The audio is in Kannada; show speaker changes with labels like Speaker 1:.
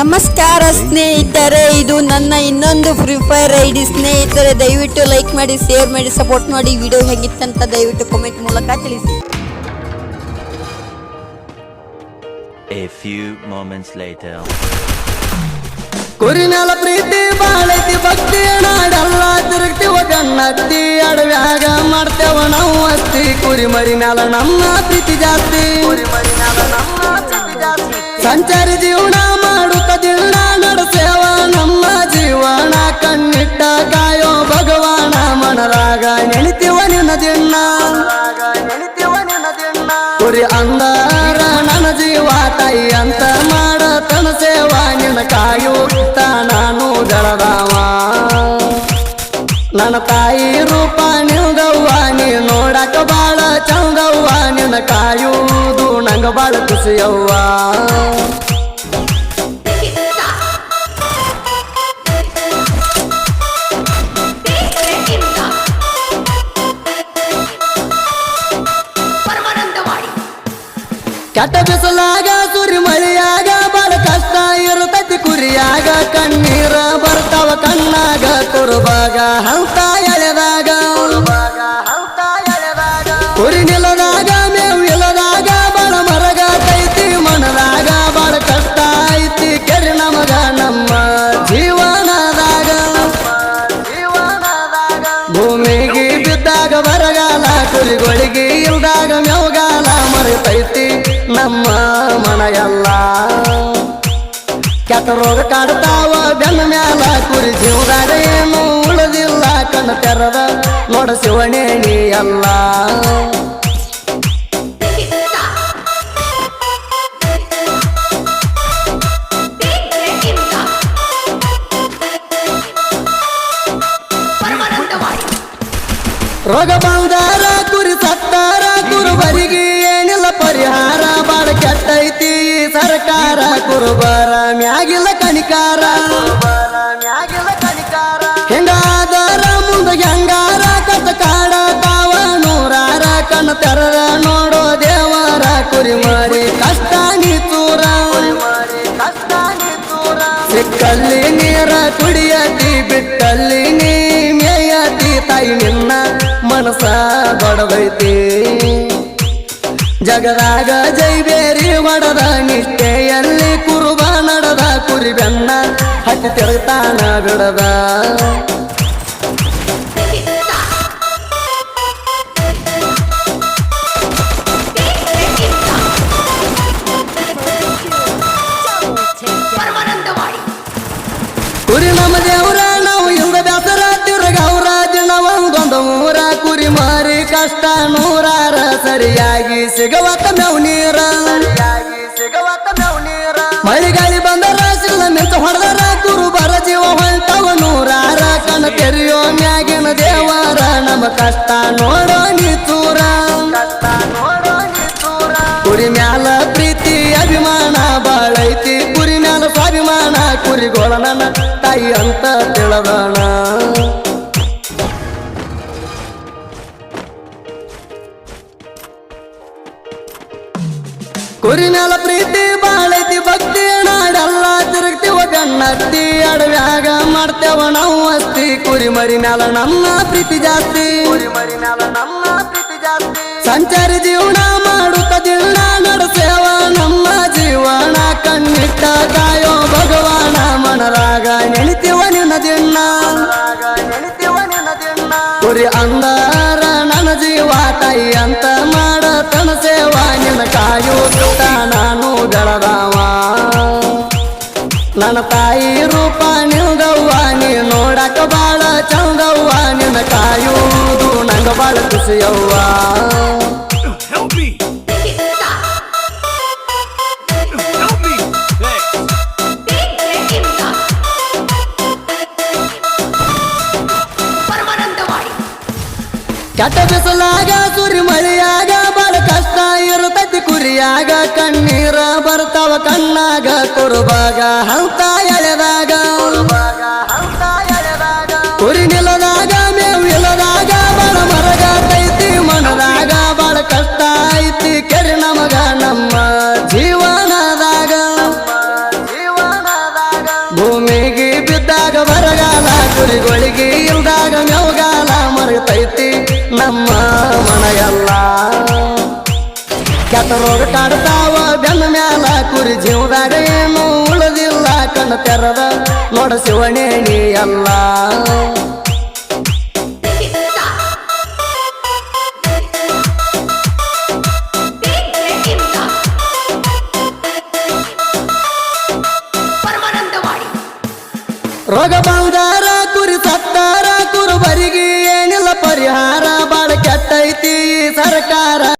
Speaker 1: ನಮಸ್ಕಾರ ಸ್ನೇಹಿತರೆ ಇದು ನನ್ನ ಇನ್ನೊಂದು ಫ್ರೀ ಫೈರ್ ಐಡಿ. ಸ್ನೇಹಿತರೆ ದಯವಿಟ್ಟು ಲೈಕ್ ಮಾಡಿ ಶೇರ್ ಮಾಡಿ ಸಪೋರ್ಟ್ ಮಾಡಿ. ವಿಡಿಯೋ ಹೇಗಿತ್ತಂತ ದಯವಿಟ್ಟು ಕಾಮೆಂಟ್ ಮೂಲಕ ತಿಳಿಸಿ.
Speaker 2: A few moments later.
Speaker 3: ಕುರಿನಲ ಪ್ರೀತಿ ಬಾಳೈತಿ ಭಕ್ತಿ ನಾಡೆಲ್ಲ. ತಿರುಗ್ತಿವ ಗಣ್ಣತ್ತಿ ಅಡವ್ಯಾಗ ಮಾಡ್ತೇವ ನಾವು ಅತ್ತಿ ಕುರಿ ಮರಿನೆಲ ನಮ್ಮ ಪ್ರೀತಿ ಜಾಸ್ತಿ. ಸಂಚಾರಿ ಜೀವನ ಮಾಡುತ್ತ ದಿನ ನಡೆಸೇವ ನಮ್ಮ ಜೀವನ ಕಣ್ಣಿಟ್ಟ ಕಾಯೋ ಭಗವಾನ ಮನರಾಗ ನೆನಿತಿವ ನಿನ್ನ ದಿನ ಕುರಿ ಅಂದಾರ ನನ್ನ ಜೀವ ತಾಯಿ ಅಂತ ಮಾಡ ತನ ಸೇವಾ ನಿನ್ನ ಕಾಯುತ್ತ ನಾನು ಬೆಳದವ ನನ್ನ ತಾಯಿ ರೂಪ ನಿಲ್ದವ್ವ ನೀ ನೋಡಕ ಬಾಳ ಚಂದವ್ವ, ನಿನ್ನ ಕಾಯುವುದು ನಂಗ ಬಾಳ ಖುಷಿಯವ್ವ. ಕೆಟ್ಟ ಬಿಸಲಾಗ ಸುರಿ ಮಳಿಯಾಗ ಬಾಳ ಕಷ್ಟ ಇರುತ್ತೈತಿ ಕುರಿಯಾಗ. ಕಣ್ಣೀರ ಬರ್ತಾವ ಕಣ್ಣಾಗ, ಕುರುಬಾಗ, ಹಂತ ಎಳೆದಾಗ. ಕುರಿ ನಿಲ್ಲದಾಗ, ಮೇವು ಇಲ್ಲದಾಗ, ಬಾಳ ಮರಗ ಕೈತಿ ಮನದಾಗ. ಬಾಳ ಕಷ್ಟ ಐತಿ ಕೆರೆ ನಮಗ, ನಮ್ಮ ಜೀವನದಾಗ. ಭೂಮಿಗೆ ಬಿದ್ದಾಗ ಬರಗಾಲ, ಕುರಿಗಳಿಗೆ ಇಲ್ದಾಗ ಮೇವುಗಾಲ ಮರೆತೈತಿ. ನಮ್ಮ ಮನೆಯಲ್ಲ. ಕೆಟ್ಟರೋಗ ಕೆಟ್ಟ ರೋಗ ಕಾಡ್ತಾವ, ಬೆನ್ನ ಮ್ಯಾಲ ಕುರಿ ಜೀವದಾಗ ಏನು ಉಳದಿಲ್ಲ. ಕಣ್ಣು ತೆರದ ನೋಡ ಶಿವನೇಣಿ ಅಲ್ಲ. ರೋಗ ಬಂದಾರ, ಕುರಿ ಸತ್ತಾರ ಗುರುವರಿಗೆ ಏನಿಲ್ಲ ಪರಿಹಾರ. ಬಾಳ ಕೆಟ್ಟೈತಿ, ಸರ್ಕಾರ ಕುರುಬರ, ಮ್ಯಾಗಿಲ್ಲ ಕಣಿಕಾರ ಹೆಂಗಾದರ ಮುಂದೆ ಹೆಂಗಾರ ಕತ್ತ ಕಾಡ ತಾವ ನೂರಾರ ಕಣ ತೆರರ ನೋಡೋ ದೇವರ ಕುರಿ ಮಾಡಿ ಕಷ್ಟ ನೀ ತೂರ ಸಿಕ್ಕಲ್ಲಿ ನೀರ ಕುಡಿಯತಿ, ಬಿಟ್ಟಲ್ಲಿ ನೀ ಮೇಯತಿ, ತಾಯಿ ನಿನ್ನ ಮನಸ ಬಡದೈತಿ ಜಗದಾಗ ಜೈಬೇರಿ ಒಡದ ನಿಷ್ಠೆಯಲ್ಲಿ ಕುರುಬ ನಡದ ಕುರಿ ಬೆನ್ನ ಹತ್ತಿ ತಿರುಗ್ತಾನ ಬಿಡದ ಕುರಿ ನಮ್ಮ ದೇವ್ರ ಕಷ್ಟ ನೂರಾರ ಸರಿಯಾಗಿ ಸಿಗವತ್ತ ಮೇವು ನೀರ. ಮಳಿಗಾಳಿ ಬಂದರ ಸಿಗಲ ಹೊಡೆದರ, ಕುರು ಬರ ಜೀವ ಹೊಂಟವ ನೂರಾರ ಕಣ ತೆರೆಯೋ ಮ್ಯಾಗಿನ ದೇವರ. ನಮ್ಮ ಕಷ್ಟ ನೋಡೋ ನೀ ತೂರ ಕುರಿ ಮ್ಯಾಲ ಪ್ರೀತಿ, ಅಭಿಮಾನ ಬಾಳೈತಿ ಕುರಿ ಮ್ಯಾಲ ಸ್ವಾಭಿಮಾನ, ಕುರಿಗೋಳ ನನ್ನ ತಾಯಿ ಅಂತ ತಿಳದಣ ಮ್ಯಾಲ ಪ್ರೀತಿ, ಬಾಳೈತಿ ಭಕ್ತಿ, ನಾಡೆಲ್ಲ ತಿರುಗ್ತಿವ ಗಣ್ಣತ್ತಿ. ಅಡವ್ಯಾಗ ಮಾಡ್ತೇವ ನಾವು ಅಸ್ತಿ. ಕುರಿ ಮರಿ ಮ್ಯಾಲ ನಮ್ಮ ಪ್ರೀತಿ ಜಾಸ್ತಿ. ಸಂಚಾರಿ ಜೀವನ ಮಾಡುತ್ತ ಜೀವನ ನಡೆಸೇವ ನಮ್ಮ ಜೀವನ. ಕಣ್ಣಿಟ್ಟ ಕಾಯೋ ಭಗವಾನ, ಮನರಾಗ ನೆಣಿತಿವ ನಿನ್ನ ದಿನ. ಕುರಿ ಅಂದಾರ, ನನ್ನ ಜೀವ ತಾಯಿ ಅಂತ ಮಾಡತನ ಸೇವಾ ನಿನ್ನ ಕಾಯುತ್ತ ನಾನು ನನ್ನ ತಾಯಿ ರೂಪ ನಿಲ್ದವ್ವ ನೀ ನೋಡಕ ಬಾಳ ಚಂದವ್ವ ನಿನ್ನ ಕಾಯುವುದು ನಂಗ ಬಾಳ ಖುಷಿಯವ್ವ! ಕೆಟ್ಟ ಬಿಸಲಾಗ ಸುರಿ ಮಳೆಯಾಗ ಕಷ್ಟ ಇರುತತಿ ಕುರಿಯಾಗ, ಕಣ್ಣೀರ ಬರ್ತಾವ ಕಣ್ಣಾಗ ಕುರುಬಾಗ ಹಂತ ಎಳೆದಾಗ ಕುರಿ ನಿಲದಾಗ, ಮೇವು ಇಲ್ಲದಾಗ ಬರ ಮರಗ ತೈತಿ ಮನದಾಗ ಬಹಳ ಕಷ್ಟ ಐತಿ ಕೆರೆ ನಮಗ ನಮ್ಮ ಜೀವನದಾಗ. ಭೂಮಿಗೆ ಬಿದ್ದಾಗ ಬರಗಾಲ, ಕುರಿಗಳಿಗೆ ಇಲ್ದಾಗ ಮೇವುಗಾಲ, ಮರತೈತಿ ನಮ್ಮ ಮನೆಯಲ್ಲ. ಕೆಟ್ಟ ರೋಗ ಕಾಡ್ತಾವ ಬೆನ್ನ ಮ್ಯಾಲ ಕುರಿ ಜೀವದಾಗ ಏನು, ಉಳದಿಲ್ಲ ಕಣ್ಣು ತೆರದ ನೋಡ ಶಿವಣೇಣಿ ಅಲ್ಲ. ರೋಗ ಬಂದಾರ ಕುರಿ ಸತ್ತಾರ, ಕುರುಬರಿಗೆ ಏನಿಲ್ಲ ಪರಿಹಾರ, ಬಾಳ ಕೆಟ್ಟೈತಿ ಸರ್ಕಾರ.